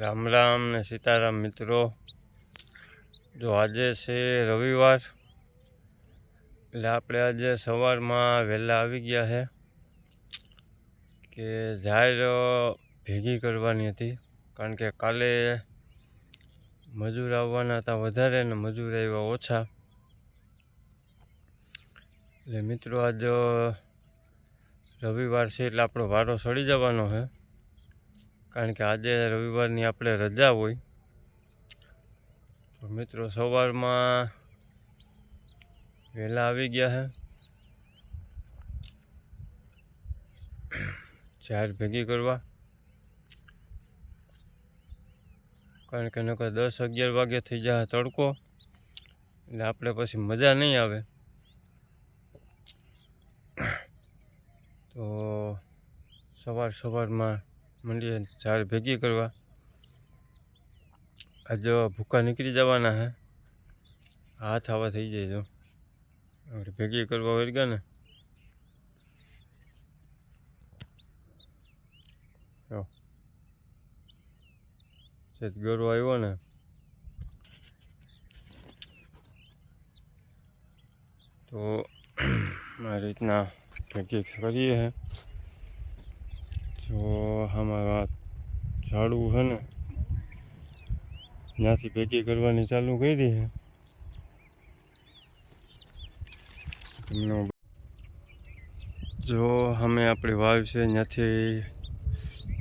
રામ રામ ને સીતારામ મિત્રો. જો આજે છે રવિવાર, એટલે આપણે આજે સવારમાં વહેલા આવી ગયા છે કે જાહેર ભેગી કરવાની હતી. કારણ કે કાલે મજૂર આવવાના હતા વધારે ને મજૂર આવ્યા ઓછા. એટલે મિત્રો આજ રવિવાર છે એટલે આપણો વારો સડી જવાનો છે કારણ કે આજે રવિવારની આપણે રજા હોય. તો મિત્રો સવારમાં વહેલા આવી ગયા હે. ચાર ભેગી કરવા. કારણ કે નકર દસ અગિયાર વાગે થઈ જાય તડકો. એટલે આપણે પછી મજા નહીં આવે. તો સવાર સવારમાં મંડીએ ઝાડ ભેગી કરવા. આજે ભૂકા નીકળી જવાના હે. હાથ આવા થઈ જાય જો. આપણે ભેગી કરવા વળી ગયા ને. સેજ ગરો આવ્યો ને. તો આ રીતના ભેગી કરીએ જો આમાં ઝાડું છે ને, ત્યાંથી ભેગી કરવાની ચાલુ કરી છે. જો અમે આપણી વાવ છે, ત્યાંથી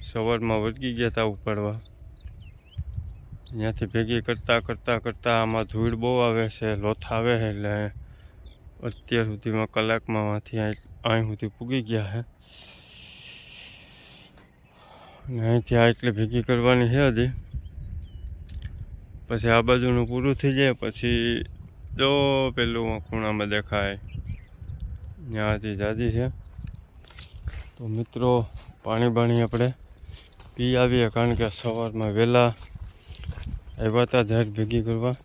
સવારમાં વળગી ગયા હતા ઉપાડવા. ત્યાંથી ભેગી કરતાં કરતાં કરતાં આમાં ધૂળ બહુ આવે છે, લોથા આવે છે, એટલે અત્યાર સુધીમાં કલાકમાં માંથી અહીં સુધી પૂગી ગયા અને અહીંથી આ એટલે ભેગી કરવાની છે હજી. પછી આ બાજુનું પૂરું થઈ જાય, પછી જો પેલું ખૂણામાં દેખાય. ત્યાંથી જાજી છે. તો મિત્રો, પાણી બાણી આપણે પી આવીએ, કારણ કે સવારમાં વહેલા આવ્યા હતા, ઝાડ ભેગી કરવા.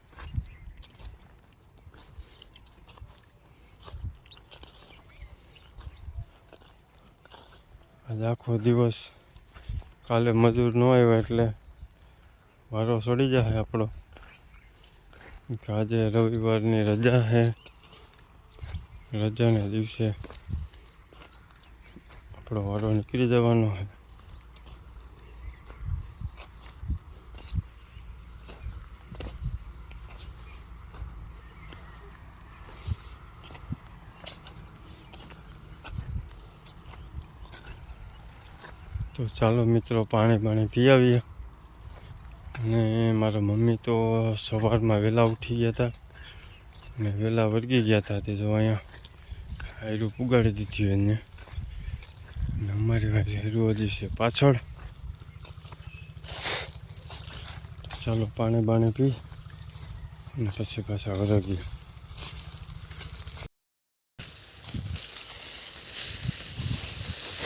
આજે આખો દિવસ કાલે મજૂર ન આવ્યા એટલે વારો સડી જાય આપણો. આજે રવિવારની રજા છે રજાના દિવસે આપણો વારો નીકળી જવાનો છે તો ચાલો મિત્રો, પાણી પાણી પી આવીએ અને મારા મમ્મી તો સવારમાં વહેલા ઉઠી ગયા હતા અને વહેલા વળગી ગયા હતા તે જો અહીંયા હાયરું પુગાડી દીધું એને. અને અમારી વારી હાયરું હજી છે પાછળ. ચાલો પાણી બાણી પી અને પછી પાછા વળગીએ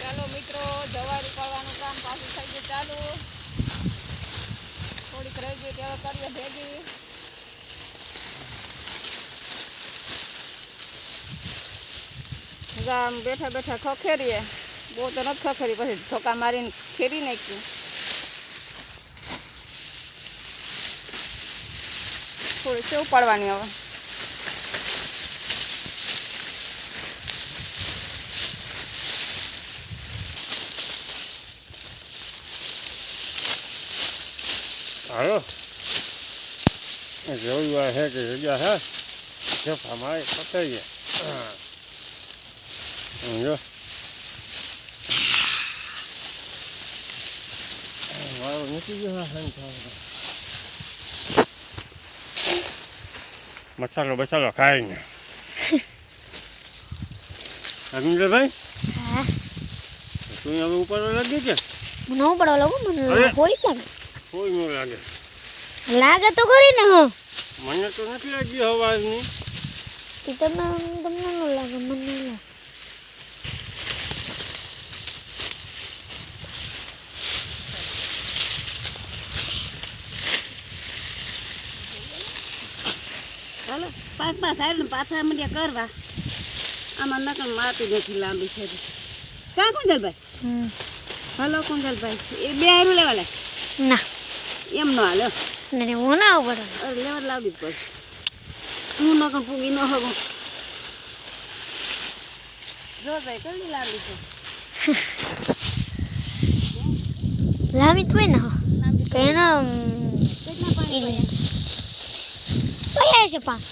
ચાલો મિત્રો જવાર ઉપાડવાનું કામ પાછું થઈ ગયું ચાલુ થોડીક રહી ગઈ ત્યારે કરીએ ભેગી આમ બેઠા બેઠા ખખેરીએ, બહુ તો નથી ખખેરી, પછી ધોકા મારીને ખેરી નાખ્યું. થોડી સેવ પાડવાની હવે. જોયું રવિવાર હે કે જગ્યા છે? જફા મારે પતાવીએ જો વારો નીકળી ગયો મસાલો બસાલો ખાઈને ભાઈ હા તું હવે ઉપર લાગી છે મને હું પડવા લાગુ મને. પોલીસ લાગે કોઈ ન લાગે લાગે તો ખરી ને હું મને તો નથી લાગી અવાજની એ તમને તમને ન લાગે મને ન લાગે પાંચ પાંચ સાહેબ પાછા મંડ્યા કરવા. આમાં નકલ મારતી નથી લાંબી છે ક્યાં કુંજલભાઈ. હલો કુંજલભાઈ એ બે હારું લેવા લે ના. એમ ન હાલો. ને હું ના પડે અરે લેવર લાવવી જ પડે. હું ન કણ પૂગી ન હગું. જો ભાઈ કેટલી લાંબી છે? લાંબી તો ને હો. એનો કેટલા પાણી છે પાંચ.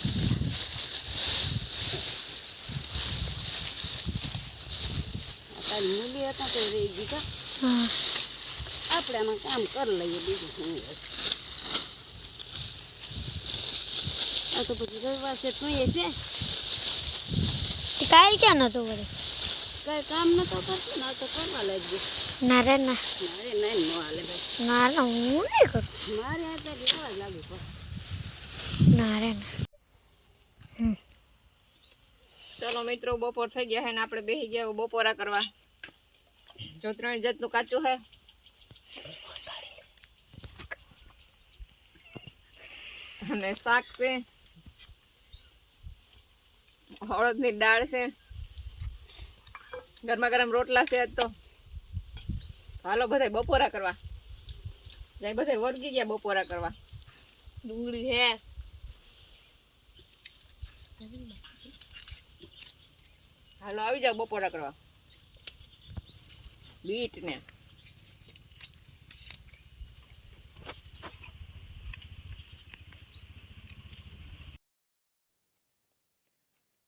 હતા તો રહી ગઈ કા આપણે આમાં કામ કરી લઈએ બીજું શું આ તો પછી રવિવાર છે તું એ છે કાલ ક્યાં નતું વળે? કાંઈ કામ નતો કરતો ના તો કરવા લાગી ના રે ના. મારે નહીં નો હાલે ભાઈ. ના ના હું નહીં કરું. મારે આ તો લેવા જ લાગુ પડે. ના રે ના. ચલો મિત્રો બપોર થઈ ગયા છે ને આપણે બેસી ગયા બપોરા કરવા. જો ત્રણ જાતનું કાચું હે. અને શાક છે. હળદની દાળ છે. ગરમા ગરમ રોટલા છે તો. હાલો બધા બપોરા કરવા. જાય બધા વર્ગી ગયા બપોરા કરવા. ડુંગળી હે. હાલો આવી જાઓ બપોરા કરવા. બીટ ને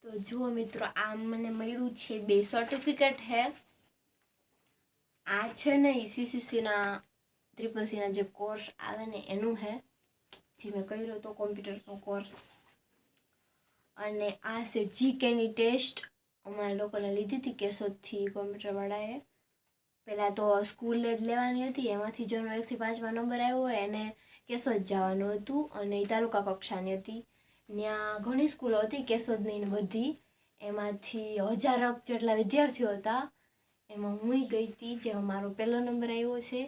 તો જુઓ મિત્રો, આ મને મળ્યું છે બે સર્ટિફિકેટ હે. આ છે ને સીસીસીના ત્રિપલ સીના જે કોર્સ આવે ને એનું હે, જે મેં કર્યો હતો કોમ્પ્યુટરનો કોર્સ અને આ છે જી કેની ટેસ્ટ અમારા લોકોને લીધી હતી કેશોદથી કોમ્પ્યુટરવાળાએ પહેલાં તો સ્કૂલે જ લેવાની હતી, એમાંથી જેનો એકથી પાંચમાં નંબર આવ્યો હોય, એને કેશોદ જવાનું હતું અને એ તાલુકા કક્ષાની હતી. ત્યાં ઘણી સ્કૂલો હતી કેશોદની બધી. એમાંથી હજારક જેટલા વિદ્યાર્થીઓ હતા. એમાં હું ગઈ હતી જેમાં મારો પહેલો નંબર આવ્યો છે.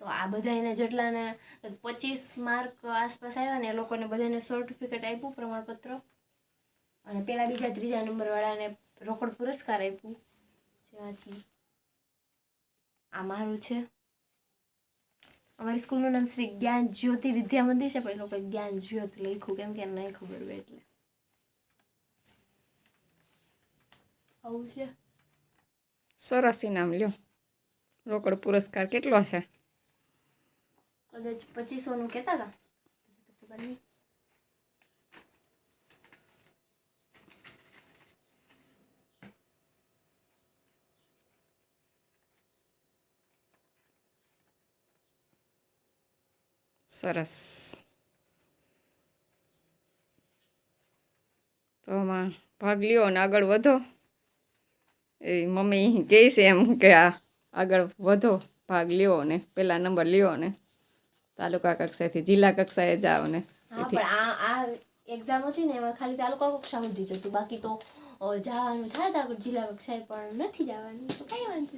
તો આ બધા એને જેટલાને પચીસ માર્ક આસપાસ આવ્યા ને એ લોકોને બધાને સર્ટિફિકેટ આપ્યું, પ્રમાણપત્ર. અને પહેલાં બીજા ત્રીજા નંબરવાળાને રોકડ પુરસ્કાર આપ્યું. જેમાંથી આ મારું છે. અમારી સ્કૂલનું નામ શ્રી જ્ઞાન જ્યોતિ વિદ્યા મંદિર છે પણ એ લોકોએ જ્ઞાન જ્યોત લખ્યું કેમ કે નહીં ખબર હોય એટલે. આવું છે. સરસ ઇનામ લ્યો. રોકડ પુરસ્કાર કેટલો છે? કદાચ પચીસોનું કહેતા હતા. ખબર નહીં. સરસ તો આમાં ભાગ લ્યો અને આગળ વધો. એ મમ્મી કહે છે એમ કે આ આગળ વધો ભાગ લ્યો ને પહેલા નંબર લ્યો ને તાલુકા કક્ષાએથી જિલ્લા કક્ષાએ જાઓ ને એક્ઝામ હતી ને એમાં ખાલી તાલુકા કક્ષા સુધી જતું બાકી તો જવાનું થાય તો જિલ્લા કક્ષાએ પણ નથી જવાનું. તો કઈ વાંધો